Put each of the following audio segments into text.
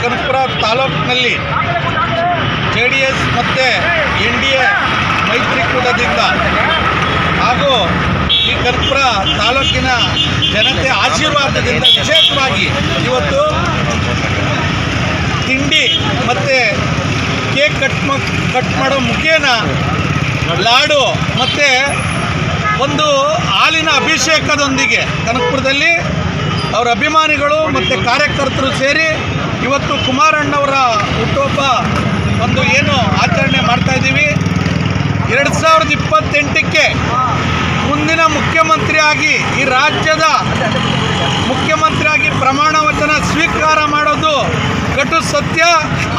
ಕನಕಪುರ ತಾಲೂಕಿನಲ್ಲಿ J D S ಮತ್ತು N D A ಮೈತ್ರಿಕೂಟದಿಂದ ಹಾಗೂ ಈ ಕನಕಪುರ ತಾಲೂಕಿನ ಜನತೆ ಆಶೀರ್ವಾದದಿಂದ ವಿಶೇಷವಾಗಿ ಇವತ್ತು ತಿಂಡಿ ಮತ್ತು ಕೇಕ್ ಕಟ್ ಕಟ್ ಮಾಡೋ ಮುಖೇನ ಲಾಡು ಮತ್ತು ಒಂದು ಹಾಲಿನ ಅಭಿಷೇಕದೊಂದಿಗೆ ಕನಕಪುರದಲ್ಲಿ ಅವರ ಅಭಿಮಾನಿಗಳು ಮತ್ತು ಕಾರ್ಯಕರ್ತರು ಸೇರಿ ಇವತ್ತು ಕುಮಾರಣ್ಣವರ ಹುಟ್ಟುಹಬ್ಬ ಒಂದು ಏನು ಆಚರಣೆ ಮಾಡ್ತಾ ಇದ್ದೀವಿ. ಎರಡು ಸಾವಿರದ ಇಪ್ಪತ್ತೆಂಟಕ್ಕೆ ಮುಂದಿನ ಮುಖ್ಯಮಂತ್ರಿಯಾಗಿ ಈ ರಾಜ್ಯದ ಮುಖ್ಯಮಂತ್ರಿಯಾಗಿ ಪ್ರಮಾಣ ವಚನ ಸ್ವೀಕಾರ ಮಾಡೋದು ಕಟು ಸತ್ಯ.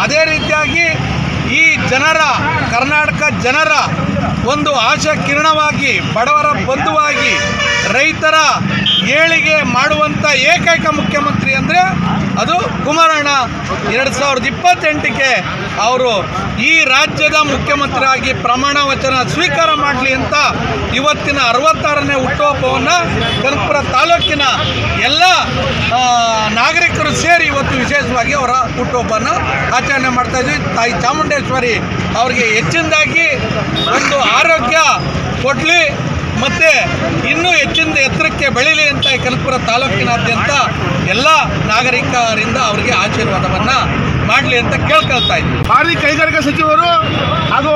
ಅದೇ ರೀತಿಯಾಗಿ ಈ ಜನರ, ಕರ್ನಾಟಕ ಜನರ ಒಂದು ಆಶಾ ಕಿರಣವಾಗಿ ಬಡವರ ಬಂಧುವಾಗಿ ರೈತರ ಏಳಿಗೆ ಮಾಡುವಂಥ ಏಕೈಕ ಮುಖ್ಯಮಂತ್ರಿ ಅಂದರೆ ಅದು ಕುಮಾರಣ್ಣ. ಎರಡು ಸಾವಿರದ ಇಪ್ಪತ್ತೆಂಟಕ್ಕೆ ಅವರು ಈ ರಾಜ್ಯದ ಮುಖ್ಯಮಂತ್ರಿಯಾಗಿ ಪ್ರಮಾಣ ವಚನ ಸ್ವೀಕಾರ ಮಾಡಲಿ ಅಂತ ಇವತ್ತಿನ ಅರವತ್ತಾರನೇ ಹುಟ್ಟುಹಬ್ಬವನ್ನು ಕನಕಪುರ ತಾಲೂಕಿನ ಎಲ್ಲ ನಾಗರಿಕರು ಸೇರಿ ಇವತ್ತು ವಿಶೇಷವಾಗಿ ಅವರ ಹುಟ್ಟುಹಬ್ಬನ ಆಚರಣೆ ಮಾಡ್ತಾ ಇದ್ವಿ. ತಾಯಿ ಚಾಮುಂಡೇಶ್ವರಿ ಅವರಿಗೆ ಹೆಚ್ಚಿನದಾಗಿ ಒಂದು ಆರೋಗ್ಯ ಕೊಡಲಿ. ಮತ್ತು ಇನ್ನೂ ಹೆಚ್ಚಿನ ಎತ್ತರಕ್ಕೆ ಬೆಳೀಲಿ ಅಂತ ಕನಕಪುರ ತಾಲೂಕಿನಾದ್ಯಂತ ಎಲ್ಲ ನಾಗರಿಕರಿಂದ ಅವರಿಗೆ ಆಶೀರ್ವಾದವನ್ನು ಮಾಡಲಿ ಅಂತ ಕೇಳ್ಕೊಳ್ತಾ ಇದ್ದೀವಿ ಭಾರಿ ಕೈಗಾರಿಕಾ ಸಚಿವರು ಹಾಗೂ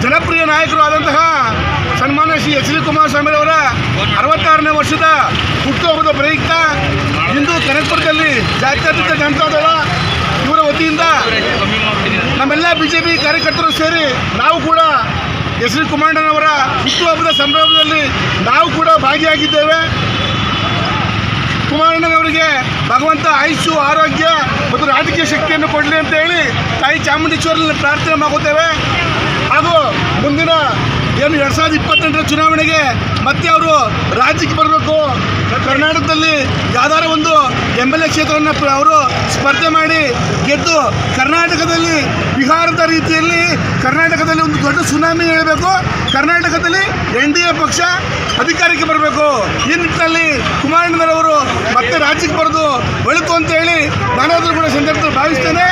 ಜನಪ್ರಿಯ ನಾಯಕರು ಆದಂತಹ ಸನ್ಮಾನ ಶ್ರೀ ಎಚ್ ಡಿ ಕುಮಾರಸ್ವಾಮಿ ಅವರ ಅರವತ್ತಾರನೇ ವರ್ಷದ ಹುಟ್ಟುಹಬ್ಬದ ಪ್ರಯುಕ್ತ ಇಂದು ಕನಕಪುರದಲ್ಲಿ ಜಾತ್ಯತೀತ ಜನತಾದಳ ಇವರ ವತಿಯಿಂದ ನಮ್ಮೆಲ್ಲ ಬಿ ಕಾರ್ಯಕರ್ತರು ಸೇರಿ ನಾವು ಕೂಡ ಎಸ್ ಡಿ ಕುಮಾರಣ್ಣನವರ ಹುಟ್ಟುಹಬ್ಬದ ಸಂಭ್ರಮದಲ್ಲಿ ನಾವು ಕೂಡ ಭಾಗಿಯಾಗಿದ್ದೇವೆ. ಕುಮಾರಣ್ಣನವರಿಗೆ ಭಗವಂತ ಆಯುಷು, ಆರೋಗ್ಯ ಮತ್ತು ರಾಜಕೀಯ ಶಕ್ತಿಯನ್ನು ಕೊಡಲಿ ಅಂತ ಹೇಳಿ ತಾಯಿ ಚಾಮುಂಡೇಶ್ವರಲ್ಲಿ ಪ್ರಾರ್ಥನೆ ಮಾಡುತ್ತೇವೆ ಹಾಗೂ ಮುಂದಿನ ಏನು ಎರಡು ಸಾವಿರದ ಇಪ್ಪತ್ತೆಂಟರ ಚುನಾವಣೆಗೆ ಮತ್ತೆ ಅವರು ರಾಜ್ಯಕ್ಕೆ ಬರಬೇಕು. ಕರ್ನಾಟಕದಲ್ಲಿ ಯಾವ್ದಾರ ಒಂದು ಎಂ ಎಲ್ ಎ ಕ್ಷೇತ್ರವನ್ನು ಅವರು ಸ್ಪರ್ಧೆ ಮಾಡಿ ಗೆದ್ದು ಕರ್ನಾಟಕದಲ್ಲಿ ಬಿಹಾರದ ರೀತಿಯಲ್ಲಿ ಕರ್ನಾಟಕದಲ್ಲಿ ಒಂದು ದೊಡ್ಡ ಸುನಾಮಿ ಹೇಳಬೇಕು. ಕರ್ನಾಟಕದಲ್ಲಿ ಎನ್ ಡಿ ಎ ಪಕ್ಷ ಅಧಿಕಾರಕ್ಕೆ ಬರಬೇಕು. ಈ ನಿಟ್ಟಿನಲ್ಲಿ ಕುಮಾರಣ್ಣನವರು ಮತ್ತೆ ರಾಜ್ಯಕ್ಕೆ ಬರೆದು ಒಳಿತು ಅಂತ ಹೇಳಿ ನಾನಾದರೂ ಕೂಡ ಸಂದರ್ಭದಲ್ಲಿ ಭಾವಿಸ್ತೇನೆ.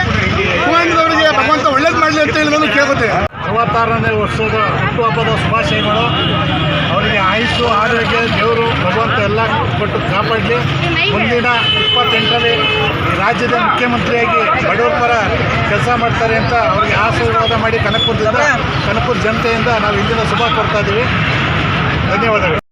ಕುಮಾರಣ್ಣನವರಿಗೆ ಭಗವಂತ ಒಳ್ಳೇದು ಮಾಡಲಿ ಅಂತ ಹೇಳಿ ನಾನು ಕೇಳ್ಕೊತೇನೆ. ಅರವತ್ತಾರನೇ ವರ್ಷದ ಹುಟ್ಟುಹಬ್ಬದ ಶುಭಾಶಯಗಳು. ಅವರಿಗೆ ಆಯುಷು, ಆರೋಗ್ಯ, ದೇವರು, ಭಗವಂತ ಎಲ್ಲ ಕೊಟ್ಟು ಕಾಪಾಡಲಿ. ಮುಂದಿನ ಇಪ್ಪತ್ತೆಂಟರಲ್ಲಿ ಈ ರಾಜ್ಯದ ಮುಖ್ಯಮಂತ್ರಿಯಾಗಿ ಬಡವರ ಪರ ಕೆಲಸ ಮಾಡ್ತಾರೆ ಅಂತ ಅವರಿಗೆ ಆಶೀರ್ವಾದ ಮಾಡಿ ಕನಕಪುರದಿಂದ ಕನಕಪುರ ಜನತೆಯಿಂದ ನಾವು ಇಂದಿನ ಶುಭ ಕೊಡ್ತಾ ಇದ್ದೀವಿ. ಧನ್ಯವಾದಗಳು.